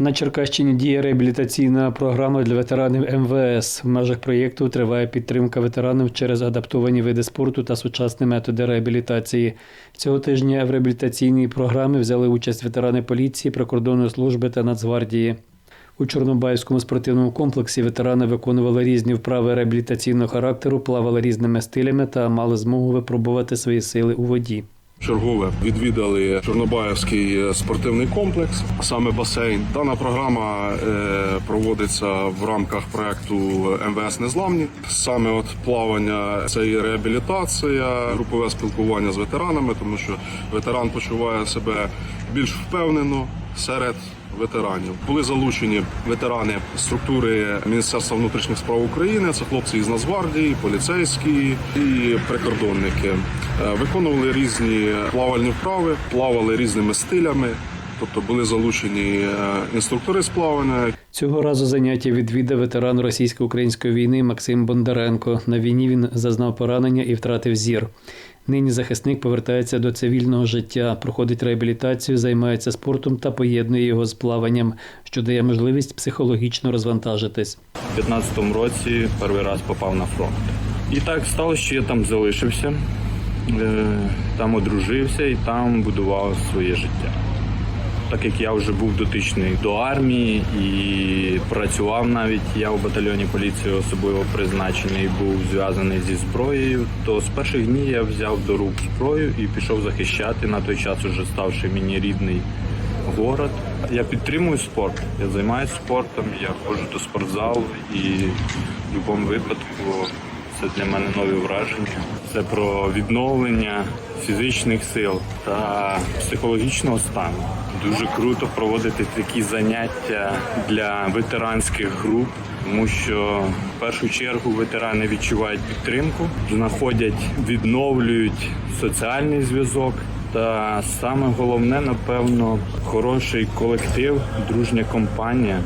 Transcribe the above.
На Черкащині діє реабілітаційна програма для ветеранів МВС. В межах проєкту триває підтримка ветеранів через адаптовані види спорту та сучасні методи реабілітації. Цього тижня в реабілітаційній програмі взяли участь ветерани поліції, прикордонної служби та Нацгвардії. У Чорнобаївському спортивному комплексі ветерани виконували різні вправи реабілітаційного характеру, плавали різними стилями та мали змогу випробувати свої сили у воді. Чергове відвідали Чорнобаївський е, спортивний комплекс, саме басейн. Дана програма е, проводиться в рамках проекту МВС Незламні. Саме от плавання це і реабілітація, групове спілкування з ветеранами, тому що ветеран почуває себе більш впевнено серед. Ветеранів були залучені ветерани структури Міністерства внутрішніх справ України. Це хлопці із Нацгвардії, поліцейські і прикордонники. Е, Виконували різні плавальні вправи, плавали різними стилями. Тобто були залучені е, інструктори з плавання, Цього разу заняття відвідав ветеран російсько-української війни Максим Бондаренко. На війні він зазнав поранення і втратив зір. Нині захисник повертається до цивільного життя, проходить реабілітацію, займається спортом та поєднує його з плаванням, що дає можливість психологічно розвантажитись. У 15-му році перший раз попав на фронт. І так сталося, що я там залишився, е, там одружився і там будував своє життя. Так як я вже був дотичний до армії і працював навіть я у батальйоні поліції особливо призначений, був зв'язаний зі зброєю, то з перших днів я взяв до рук зброю і пішов захищати на той час, уже ставши мені рідний город. Я підтримую спорт, я займаюся спортом, я ходжу до спортзалу і в будь-якому випадку це для мене нові враження. Це про відновлення фізичних сил та психологічного стану. Дуже круто проводити такі заняття для ветеранських груп, тому що в першу чергу ветерани відчувають підтримку, знаходять, відновлюють соціальний зв'язок. Та саме головне, напевно, хороший колектив, дружня компанія,